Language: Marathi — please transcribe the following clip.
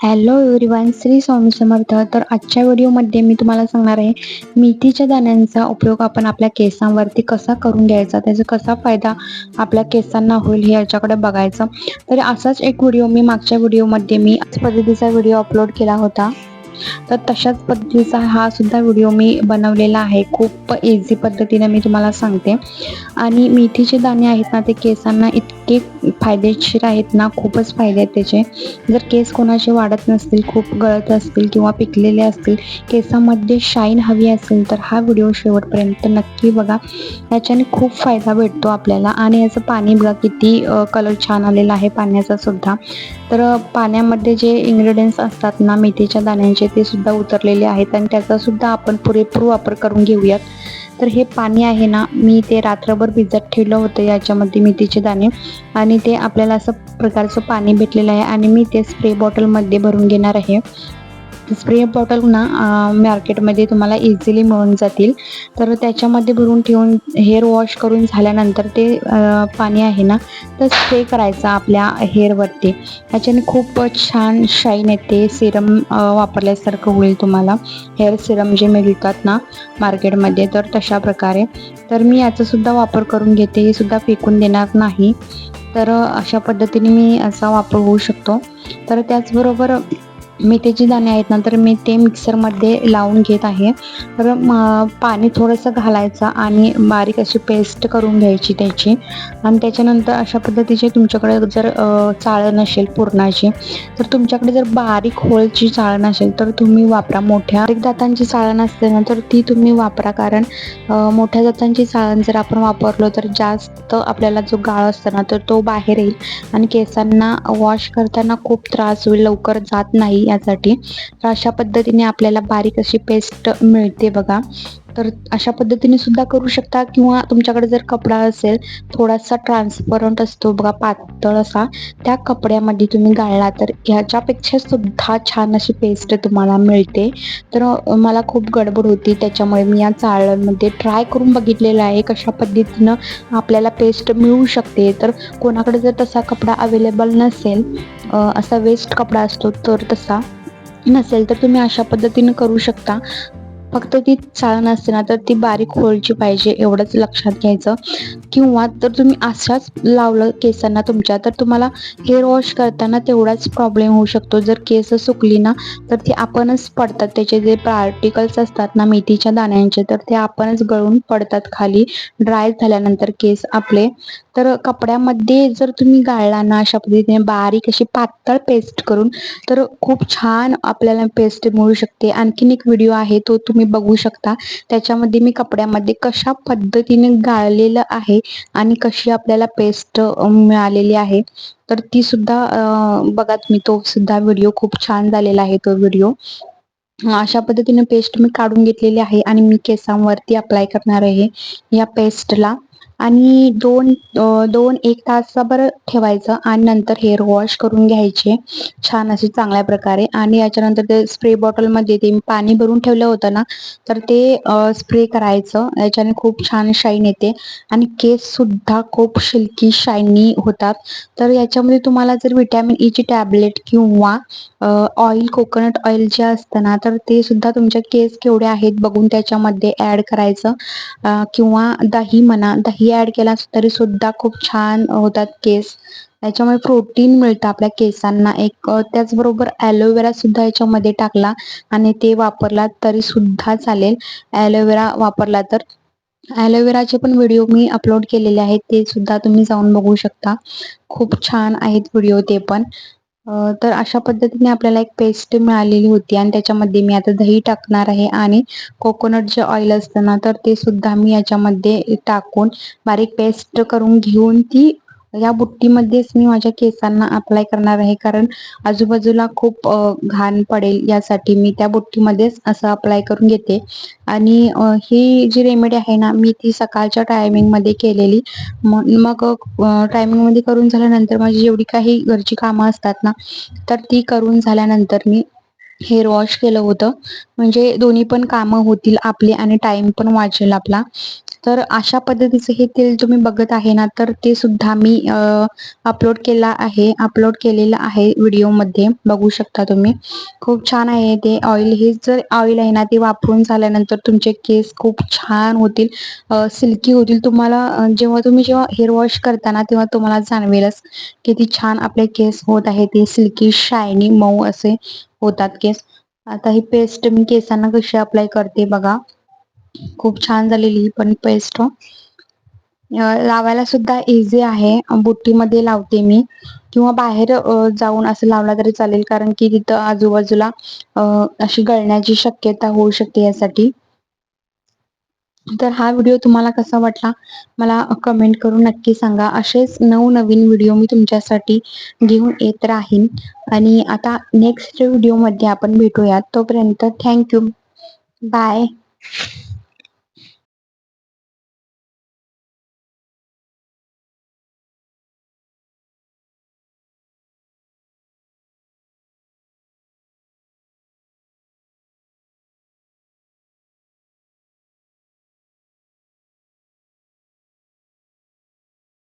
Hello everyone Shri Swami Samarth. तर आजच्या व्हिडिओमध्ये मी तुम्हाला सांगणार आहे मेथीच्या दाण्यांचा उपयोग आपण आपल्या केसांवरती कसा करून घ्यायचा त्याचा कसा फायदा आपल्या केसांना होईल हे याच्याकडे बघायचं. तर असाच एक व्हिडिओ मी मागच्या व्हिडिओमध्ये मी आज पद्धतीचा व्हिडिओ अपलोड केला होता. तर तशाच पद्धतीचा हा सुद्धा व्हिडिओ मी बनवलेला आहे. खूप इझी पद्धतीने मी तुम्हाला सांगते. आणि मेथीचे दाणे आहेत ना ते केसांना इतके फायदेशीर आहेत ना खूपच फायदे आहेत त्याचे. जर केस कोणाचे वाढत नसतील खूप गळत असतील किंवा पिकलेले असतील केसामध्ये शाईन हवी असेल तर हा व्हिडिओ शेवटपर्यंत नक्की बघा. याच्याने खूप फायदा भेटतो आपल्याला. आणि याचं पाणी बघा किती कलर छान आलेला आहे पाण्याचा सुद्धा. तर पाण्यामध्ये जे इन्ग्रेडियंट्स असतात ना मेथीच्या दाण्यांचे ते सुद्धा उतरलेले आहेत आणि त्याचा सुद्धा आपण पुरेपूर वापर करून घेऊयात. तर हे पाणी आहे ना मी ते रात्रभर भिजत ठेवलं होतं याच्यामध्ये मेथीचे दाणे आणि ते आपल्याला असं प्रकारचं पाणी भेटलेलं आहे आणि मी ते स्प्रे बॉटलमध्ये भरून घेणार आहे. स्प्रे बॉटल ना मार्केटमध्ये तुम्हाला इझिली मिळून जातील. तर त्याच्यामध्ये भरून ठेवून हेअर वॉश करून झाल्यानंतर ते पाणी आहे ना तर स्प्रे करायचं आपल्या हेअरवरती त्याच्याने खूप छान शाईन येते सिरम वापरल्यासारखं होईल तुम्हाला. हेअर सिरम जे मिळतात ना मार्केटमध्ये तर तशा प्रकारे. तर मी याचासुद्धा वापर करून घेते हे सुद्धा फेकून देणार नाही. तर अशा पद्धतीने मी याचा वापर होऊ शकतो. तर त्याचबरोबर मेथीची दाणे आहेत ना तर मी ते मिक्सरमध्ये लावून घेत आहे. तर पाणी थोडंसं घालायचं आणि बारीक अशी पेस्ट करून घ्यायची त्याची. आणि त्याच्यानंतर अशा पद्धतीचे तुमच्याकडे जर चाळण नसेल पूर्णाची तर तुमच्याकडे जर बारीक होळची चाळण असेल तर तुम्ही वापरा मोठ्या. बारीक दातांची चाळण असते ना तर ती तुम्ही वापरा. कारण मोठ्या दातांची चाळण जर आपण वापरलो तर जास्त आपल्याला जो गाळ असतो ना तर तो बाहेर येईल. आणि केसांना वॉश करताना खूप त्रास होईल लवकर जात नाही. यासाठी. तर अशा पद्धतीने आपल्याला बारीक अशी पेस्ट मिळते बघा. तर अशा पद्धतीने सुद्धा करू शकता. किंवा तुमच्याकडे जर कपडा असेल थोडासा ट्रान्सपरंट असतो. बघा पातळ असा. त्या कपड्यामध्ये तुम्ही गाळला तर ह्याच्यापेक्षा सुद्धा छान अशी पेस्ट तुम्हाला मिळते. तर मला खूप गडबड होती. त्याच्यामुळे मी या चाळणमध्ये ट्राय करून बघितलेलं आहे. कशा पद्धतीनं आपल्याला पेस्ट मिळू शकते. तर कोणाकडे जर तसा कपडा अवेलेबल नसेल असा वेस्ट कपडा असतो तर तसा नसेल तर तुम्ही अशा पद्धतीने करू शकता. फक्त ती चाळण असते ना तर ती बारीक होळची पाहिजे एवढंच लक्षात घ्यायचं. किंवा तर तुम्ही अशाच लावलं केसांना तुमच्या तर तुम्हाला हेअर वॉश करताना तेवढाच प्रॉब्लेम होऊ शकतो. जर केस सुकली ना तर ती आपणच पडतात. त्याचे जे पार्टिकल्स असतात ना मेथीच्या दाण्यांचे तर ते आपणच गळून पडतात खाली. ड्राय झाल्यानंतर केस आपले तर कपड्यामध्ये जर तुम्ही गाळला ना अशा पद्धतीने बारीक अशी पातळ पेस्ट करून तर खूप छान आपल्याला पेस्ट मिळू शकते. आणखीन एक व्हिडिओ आहे तो तुम्ही बघू शकता. त्याच्यामध्ये मी कपड्यामध्ये कशा पद्धतीने गाळलेलं आहे आणि कशी आपल्याला पेस्ट मिळालेली आहे. तर ती सुद्धा बघा तुम्ही तो सुद्धा व्हिडिओ खूप छान झालेला आहे तो व्हिडिओ अशा पद्धतीने पेस्ट मी काढून घेतलेली आहे आणि मी केसांवरती अप्लाय करणार आहे या पेस्टला आणि दोन दोन एक तासाभर ठेवायचं आणि नंतर हेअर वॉश करून घ्यायचे. छान असे चांगल्या प्रकारे. आणि याच्यानंतर ते स्प्रे बॉटलमध्ये ते पाणी भरून ठेवलं होतं ना तर ते स्प्रे करायचं. याच्याने खूप छान शाईन येते. आणि केस सुद्धा खूप शिल्की शायनी होतात. तर याच्यामध्ये तुम्हाला जर विटॅमिन ईची टॅबलेट किंवा ऑइल कोकोनट ऑइल जे असतं ना तर ते सुद्धा तुमच्या केस केवढे आहेत बघून त्याच्यामध्ये ऍड करायचं. किंवा दही म्हणा दही ऍड केला तरी सुद्धा खूप छान होतात केस त्याच्यामुळे प्रोटीन मिळतं आपल्या केसांना एक त्याचबरोबर ॲलोवेरा सुद्धा याच्यामध्ये टाकला आणि ते वापरला तरी सुद्धा चालेल. ॲलोवेरा वापरला तर. ॲलोवेराचे पण व्हिडिओ मी अपलोड केलेले आहेत ते सुद्धा तुम्ही जाऊन बघू शकता. खूप छान आहेत व्हिडिओ ते पण. तर अशा पद्धतीने आपल्याला एक पेस्ट मिळालेली होती आणि त्याच्यामध्ये मी आता दही टाकणार आहे आणि कोकोनट जे ऑइल असतं ना तर ते सुद्धा मी याच्यामध्ये टाकून बारीक पेस्ट करून घेऊन ती या बुट्टीमध्येच मी माझ्या केसांना अप्लाय करणार आहे. कारण आजूबाजूला खूप घाण पडेल यासाठी मी त्या बुट्टीमध्येच असं अप्लाय करून घेते. आणि ही जी रेमेडी आहे ना मी ती सकाळच्या टायमिंगमध्ये केलेली. मग टायमिंगमध्ये करून झाल्यानंतर माझी जेवढी काही घरची कामं असतात ना तर ती करून झाल्यानंतर मी हेअर वॉश केलं होतं. म्हणजे दोन्ही पण कामं होतील आपली आणि टाइम पण वाचेल आपला. तर अशा पद्धतीचं हे तेल तुम्ही बघत आहे ना तर ते सुद्धा मी अपलोड केला आहे अपलोड केलेलं आहे व्हिडिओमध्ये. बघू शकता तुम्ही. खूप छान आहे ते ऑइल हे जर ऑइल आहे ना ते वापरून झाल्यानंतर तुमचे केस खूप छान होतील. सिल्की होतील. तुम्हाला जेव्हा तुम्ही जेव्हा हेअर वॉश करताना तेव्हा तुम्हाला जाणवेलच किती छान आपले केस होत आहे. ते सिल्की शायनी मऊ असे होतात केस. आता ही पेस्ट मी केसांना कशी अप्लाय करते बघा. खूप छान झालेली ही पण पेस्ट हो. लावायला सुद्धा इझी आहे. बुट्टीमध्ये लावते मी. किंवा बाहेर जाऊन असं लावला तरी चालेल. कारण की तिथं आजूबाजूला अशी गळण्याची शक्यता होऊ शकते यासाठी. तर हा व्हिडिओ तुम्हाला कसा वाटला मला कमेंट करून नक्की सांगा. असेच नवनवीन व्हिडिओ मी तुमच्यासाठी घेऊन येत राहीन. आणि आता नेक्स्ट व्हिडिओमध्ये आपण भेटूयात. तोपर्यंत थँक्यू बाय